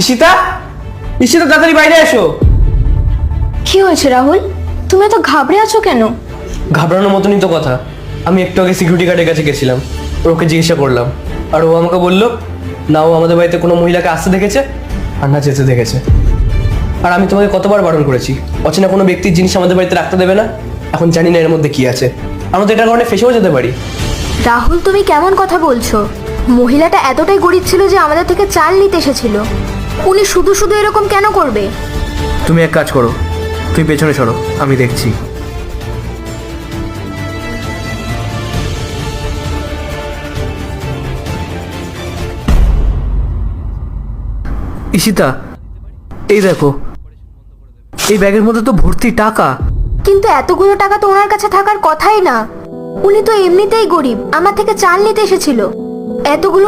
ঈশিতা ঈশিতা তাড়াতাড়ি বাইরে এসো। কি হয়েছে রাহুল? তুমি এত ঘাবড়ে আছো কেন? ঘাবড়ানোর মতনই তো কথা। আমি একটু আগে সিকিউরিটি গার্ডের কাছে গেছিলাম। আর ওকে জিজ্ঞাসা করলাম। আর ও আমাকে বলল না ও আমাদের বাড়িতে কোনো মহিলাকে আসতে দেখেছে আর না যেতে দেখেছে। আর আমি তোমাকে কতবার বারণ করেছি। অচেনা কোনো ব্যক্তির জিনিস আমাদের বাড়িতে রাখতে দেবে না। এখন জানি না এর মধ্যে কি আছে। আমরা তো এটার কারণে ফেসেও যেতে পারি। রাহুল তুমি কেমন কথা বলছো? মহিলাটা এতটাই গরিব ছিল যে আমাদের থেকে চাল নিতে এসেছিল। উনি শুধু শুধু এরকম কেন করবে? তুমি এক কাজ করো। তুমি পেছনে সরো। আমি দেখছি। ঈশিতা এই দেখো। এই ব্যাগের মধ্যে তো ভর্তি টাকা। কিন্তু এতগুলো টাকা তো ওনার কাছে থাকার কথাই না। উনি তো এমনিতেই গরিব। আমার থেকে চাল নিতে এসেছিল। এতগুলো